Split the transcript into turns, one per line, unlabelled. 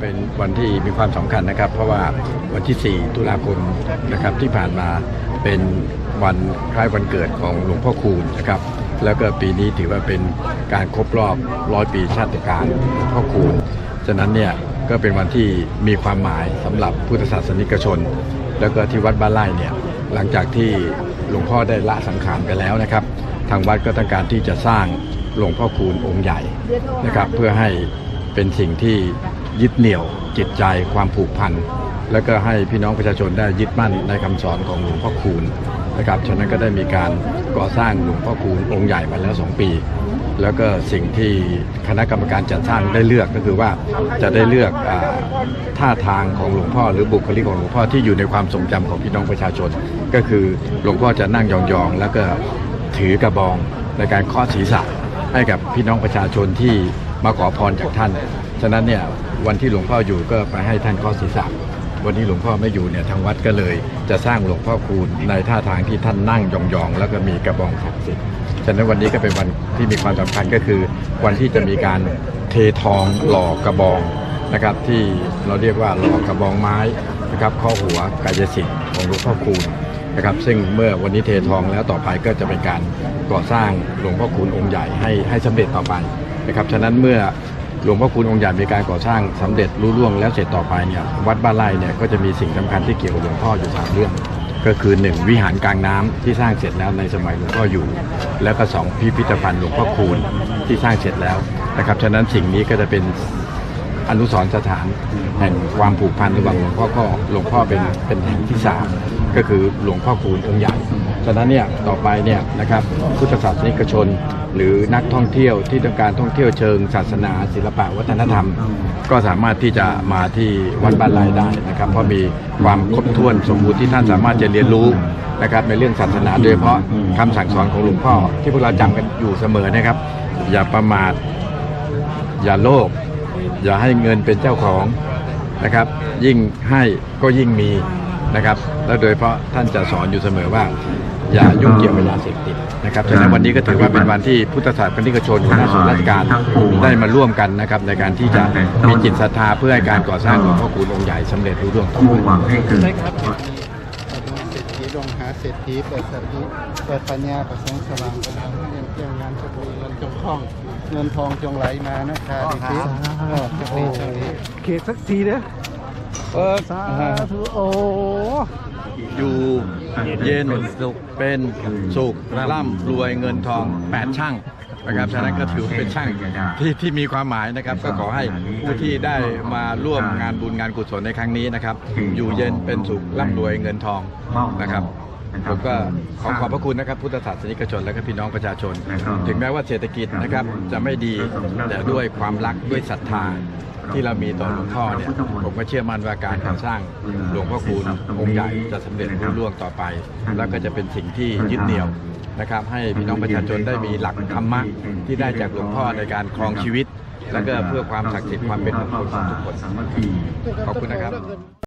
เป็นวันที่มีความสำคัญนะครับ เพราะว่าวันที่ 4 ตุลาคมนะครับที่ผ่านมาเป็นวันคล้ายวันเกิดของหลวงพ่อคูณนะครับ แล้วก็ปีนี้ถือว่าเป็นการครบรอบร้อยปีชาติการหลวงพ่อคูณฉะนั้นเนี่ยก็เป็นวันที่มีความหมายสำหรับพุทธศาสนิกชน แล้วก็ที่วัดบ้านไร่เนี่ยหลังจากที่หลวงพ่อได้ละสังขารไปแล้วนะครับ ทางวัดก็ต้องการที่จะสร้างหลวงพ่อคูณองค์ใหญ่นะครับ เพื่อให้เป็นสิ่งที่ ยึดเหนี่ยวจิตใจความผูกพัน แล้วก็ให้พี่น้องประชาชนได้ยึดมั่นในคำสอนของหลวงพ่อคูณนะครับฉะนั้นก็ได้มีการก่อสร้างหลวงพ่อคูณองค์ใหญ่มาแล้ว 2 ปี แล้วก็สิ่งที่คณะกรรมการจัดสร้างได้เลือกก็คือว่าจะได้เลือกอท่าทางของหลวงพ่อหรือบุคลิกของหลวงพ่อที่อยู่ในความทรงจำของพี่น้องประชาชน ก็คือหลวงพ่อจะนั่งยองๆ แล้วก็ถือกระบองในการเคาะศีรษะให้กับพี่น้องประชาชนที่มาขอพรจากท่าน ฉะนั้นเนี่ย วันที่หลวงพ่ออยู่ก็ไปให้ท่านเคาะศีรษะวันนี้หลวงพ่อไม่อยู่เนี่ยทางวัดก็เลย จะสร้างหลวงพ่อคูณในท่าทางที่ท่านนั่งยองๆ แล้วก็มีกระบองศักดิ์สิทธิ์ฉะนั้นวันนี้ก็เป็นวันที่มีความสำคัญก็คือ วันที่จะมีการเททองหล่อกระบองนะครับ ที่เราเรียกว่าหล่อกระบองไม้นะครับข้อหัวกายสิทธิ์ของหลวงพ่อคูณนะครับ ซึ่งเมื่อวันนี้เททองแล้วต่อไปก็จะเป็นการก่อสร้างหลวงพ่อคูณองค์ใหญ่ให้ให้สำเร็จต่อไปนะครับฉะนั้นเมื่อ หลวงพ่อคูณองค์ใหญ่มีการก่อสร้างสำเร็จรุ่ล่วงแล้วเสร็จต่อไปเนี่ยวัดบ้านไร่เนี่ยก็จะมีสิ่งสำคัญที่เกี่ยวกับหลวงพ่ออยู่สามเรื่อง ก็คือ 1 วิหารกลางน้ำที่สร้างเสร็จแล้วในสมัยหลวงพ่ออยู่ แล้วก็ 2 พิพิธภัณฑ์หลวงพ่อคูณที่สร้างเสร็จแล้วนะครับฉะนั้นสิ่งนี้ก็จะเป็นอนุสรณ์สถานแห่งความผูกพันระหว่างหลวงพ่อก็หลวงพ่อเป็นเป็นแห่งที่สามก็คือหลวงพ่อคูณองค์ใหญ่ ฉะนั้นเนี่ยต่อไปเนี่ยนะครับพุทธศาสนิกชน หรือนักท่องเที่ยวที่ต้องการท่องเที่ยวเชิงศาสนา ศิลปะวัฒนธรรม ก็สามารถที่จะมาที่วัดบ้านไร่ได้นะครับ เพราะมีความครบถ้วนสมบูรณ์ที่ท่านสามารถจะเรียนรู้นะครับในเรื่องศาสนาโดยเฉพาะคำสั่งสอนของหลวงพ่อ ที่พวกเราจำกันอยู่เสมอนะครับ อย่าประมาท อย่าโลภอย่าให้เงินเป็นเจ้าของนะครับ ยิ่งให้ก็ยิ่งมีนะครับ แล้วโดยเฉพาะท่านจะสอนอยู่เสมอว่า อย่ายุ่งเกี่ยวกับยาเสพติดนะครับฉะนั้นวันนี้ก็ถือว่าเป็นวันที่พุทธศาสนิกชนหัวหน้าส่วนราชการได้มาร่วมกันนะครับในการที่จะมีจิตศรัทธาเพื่อให้การก่อสร้างหลวงพ่อคูณองค์ใหญ่สำเร็จรุ่ร่วงต่อ
ผู้
ไป
หวังให้เกิด
เศรษฐีดวงหาเศรษฐีเปิดสติเปิดปัญญาประสงค์สว่างประทานเงินเที่ยงงานสบู่เงินจงคล่อง เงินทองจงไหลมานะคะดิสิเออโชคดีโชคดี
เขตสักทีเด้อ
เออ
สาธุโอ้
อยู่เย็นสุขเป็นสุขร่ำรวยเงินทองแปดช่างนะครับฉะนั้นก็ถือว่าเป็นช่างที่ที่มีความหมายนะครับ ก็ขอให้ผู้ที่ได้มาร่วมงานบุญงานกุศลในครั้งนี้นะครับ อยู่เย็นเป็นสุขร่ำรวยเงินทองนะครับ ผมก็ขอขอบพระคุณนะครับพุทธศาสนิกชนและก็พี่น้องประชาชน ถึงแม้ว่าเศรษฐกิจนะครับจะไม่ดีแต่ด้วยความรักด้วยศรัทธาที่เรามีต่อหลวงพ่อเนี่ยผมก็เชื่อมั่นว่าการก่อสร้างหลวงพ่อคูณองค์ใหญ่จะสำเร็จรุ่ล่วงต่อไป แล้วก็จะเป็นสิ่งที่ยึดเหนี่ยวนะครับให้พี่น้องประชาชนได้มีหลักธรรมะที่ได้จากหลวงพ่อในการครองชีวิต แล้วก็เพื่อความศักดิ์สิทธิ์ความเป็นมงคลของทุกคนขอบคุณนะครับ